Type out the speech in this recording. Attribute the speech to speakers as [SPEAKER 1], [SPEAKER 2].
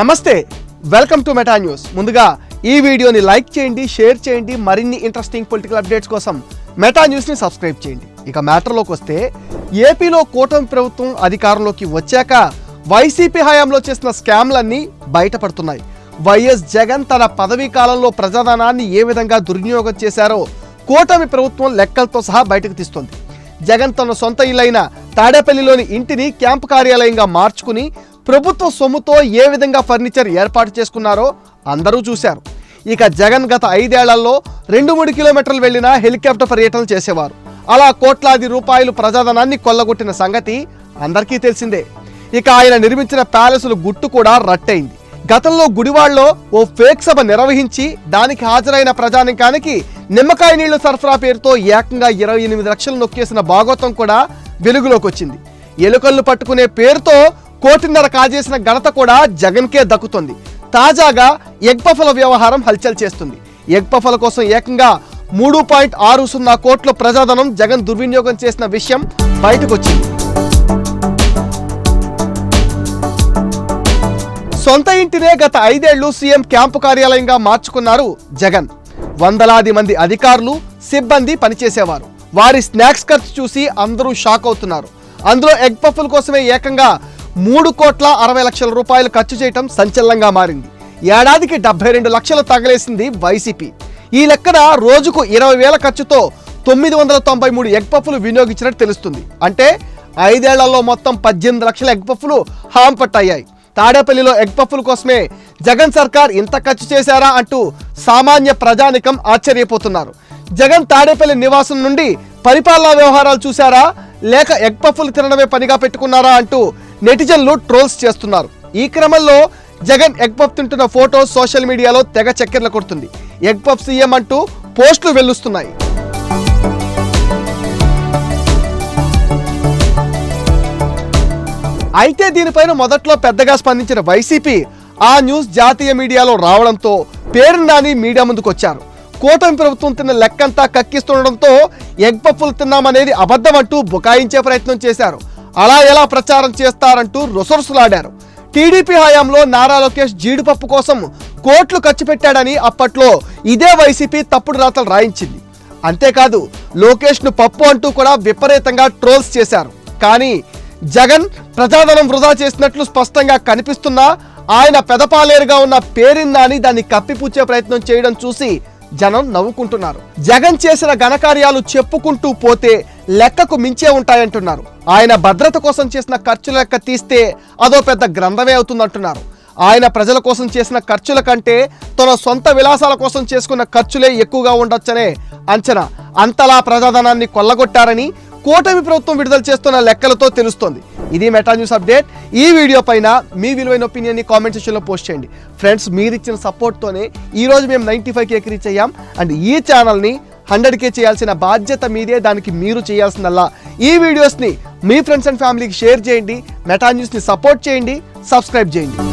[SPEAKER 1] నమస్తే welcome to meta news. ముందుగా ఈ వీడియోని లైక్ చేయండి షేర్ చేయండి మరిన్ని ఇంట్రెస్టింగ్ పొలిటికల్ అప్డేట్స్ కోసం మెటా న్యూస్ని సబ్స్క్రైబ్ చేయండి. ఇక మ్యాటర్లోకి వస్తే ఏపీలో కూటమి ప్రభుత్వం అధికారంలోకి వచ్చాక వైసీపీ హయాంలో చేసిన స్కామ్లన్నీ బయటపడుతున్నాయి. వైఎస్ జగన్ తన పదవీ కాలంలో ప్రజాధనాన్ని ఏ విధంగా దుర్వినియోగం చేశారో కూటమి ప్రభుత్వం లెక్కలతో సహా బయటకు తీస్తుంది. జగన్ తన సొంత ఇల్లైన తాడేపల్లిలోని ఇంటిని క్యాంపు కార్యాలయంగా మార్చుకుని ప్రభుత్వ సొమ్ముతో ఏ విధంగా ఫర్నిచర్ ఏర్పాటు చేసుకున్నారో అందరూ చూశారు. ఇక జగన్ గత ఐదేళ్ళలో రెండు మూడు కిలోమీటర్లు వెళ్ళిన హెలికాప్టర్ పర్యటనలు చేసేవారు. అలా కోట్లాది రూపాయలు ప్రజాధనాన్ని కొల్లగొట్టిన సంగతి అందరికీ తెలిసిందే. ఇక ఆయన నిర్మించిన ప్యాలెసుల గుట్టు కూడా రట్టయింది. గతంలో గుడివాడలో ఓ ఫేక్ సభ నిర్వహించి దానికి హాజరైన ప్రజానికానికి నిమ్మకాయ నీళ్ళు సరఫరా పేరుతో ఏకంగా ఇరవై ఎనిమిది లక్షలు నొక్కేసిన భాగోత్వం కూడా వెలుగులోకి వచ్చింది. ఎలుకలను పట్టుకునే పేరుతో కోటిన్నర కాజేసిన ఘనత కూడా జగన్కే దక్కుతుంది. తాజాగా ఎగ్ పఫల వ్యవహారం హల్చల్ చేస్తుంది. ఎగ్ పఫల కోసం ఏకంగా మూడు పాయింట్ ఆరు సున్నా కోట్ల ప్రజాధనం జగన్ దుర్వినియోగం చేసిన విషయం బయటకొచ్చింది. సొంత ఇంటినే గత ఐదేళ్ళు సీఎం క్యాంపు కార్యాలయంగా మార్చుకున్నారు జగన్. వందలాది మంది అధికారులు సిబ్బంది పనిచేసేవారు. వారి స్నాక్స్ ఖర్చు చూసి అందరూ షాక్ అవుతున్నారు. అందులో ఎగ్ పఫ్ల కోసమే ఏకంగా మూడు కోట్ల అరవై లక్షల రూపాయలు ఖర్చు చేయటం సంచలనంగా మారింది. ఏడాదికి డెబ్బై రెండు లక్షలు తగలేసింది వైసీపీ. ఈ లెక్కన రోజుకు ఇరవై వేల ఖర్చుతో తొమ్మిది వందల తొంభై మూడు ఎగ్ పఫ్లు వినియోగించినట్టు తెలుస్తుంది. అంటే ఐదేళ్ళలో మొత్తం పద్దెనిమిది లక్షల ఎగ్ పఫ్లు హాంపట్ అయ్యాయి తాడేపల్లిలో ఎగ్ పఫ్ల కోసమే జగన్ సర్కార్ ఇంత ఖర్చు చేశారా అంటూ సామాన్య ప్రజానికం ఆశ్చర్యపోతున్నారు. జగన్ తాడేపల్లి నివాసం నుండి పరిపాలనా వ్యవహారాలు చూశారా? లేక ఎగ్ పఫ్లు తినడమే పనిగా పెట్టుకున్నారా అంటూ నెటిజన్లు ట్రోల్స్ చేస్తున్నారు. ఈ క్రమంలో జగన్ ఎగ్ పఫ్ తింటున్న ఫోటో సోషల్ మీడియాలో తెగ చక్కెర్లు కొడుతుంది. ఎగ్ పఫ్ సీఎం అంటూ పోస్టులు వెల్లుస్తున్నాయి. అయితే దీనిపైన మొదట్లో పెద్దగా స్పందించిన వైసీపీ ఆ న్యూస్ జాతీయ మీడియాలో రావడంతో పేరు నాని మీడియా ముందుకు వచ్చారు కూటమి ప్రభుత్వం తిన్న లెక్కంతా కక్కిస్తుండడంతో ఎగ్ పప్పులు తిన్నామనేది అబద్ధం అంటూ బుకాయించే ప్రయత్నం చేశారు. అలా ఎలా ప్రచారం చేస్తారంటూ రొసరుసులాడారు. టీడీపీ హయాంలో నారా లోకేష్ జీడిపప్పు కోసం కోట్లు ఖర్చు పెట్టాడని అప్పట్లో ఇదే వైసీపీ తప్పుడు రాతలు రాయించింది. అంతేకాదు లోకేష్ను పప్పు అంటూ కూడా విపరీతంగా ట్రోల్స్ చేశారు. కానీ జగన్ ప్రజాధనం వృధా చేసినట్లు స్పష్టంగా కనిపిస్తున్నా ఆయన పెదపాలేరుగా ఉన్న పేరిందాని దాన్ని కప్పిపుచ్చే ప్రయత్నం చేయడం చూసి జనం నవ్వుకుంటున్నారు. జగన్ చేసిన ఘనకార్యాలు చెప్పుకుంటూ పోతే లెక్కకు మించే ఉంటాయంటున్నారు. ఆయన భద్రత కోసం చేసిన ఖర్చుల లెక్క తీస్తే అదో పెద్ద గ్రంథమే అవుతుందంటున్నారు. ఆయన ప్రజల కోసం చేసిన ఖర్చుల కంటే తన సొంత విలాసాల కోసం చేసుకున్న ఖర్చులే ఎక్కువగా ఉండొచ్చనే అంచనా. అంతలా ప్రజాధనాన్ని కొల్లగొట్టారని కూటమి ప్రభుత్వం విడుదల చేస్తున్న లెక్కలతో తెలుస్తోంది. ఇది మెటా న్యూస్ అప్డేట్. ఈ వీడియో పైన మీ విలువైన ఒపీనియన్ని కామెంట్ సెక్షన్లో పోస్ట్ చేయండి. ఫ్రెండ్స్ మీరు ఇచ్చిన సపోర్ట్తోనే ఈ రోజు మేము నైంటీ ఫైవ్ కేకి రీచ్ అయ్యాం అండ్ ఈ ఛానల్ని హండ్రెడ్ కే చేయాల్సిన బాధ్యత మీదే. దానికి మీరు చేయాల్సిందల్లా. ఈ వీడియోస్ని మీ ఫ్రెండ్స్ అండ్ ఫ్యామిలీకి షేర్ చేయండి. మెటా న్యూస్ని సపోర్ట్ చేయండి. సబ్స్క్రైబ్ చేయండి.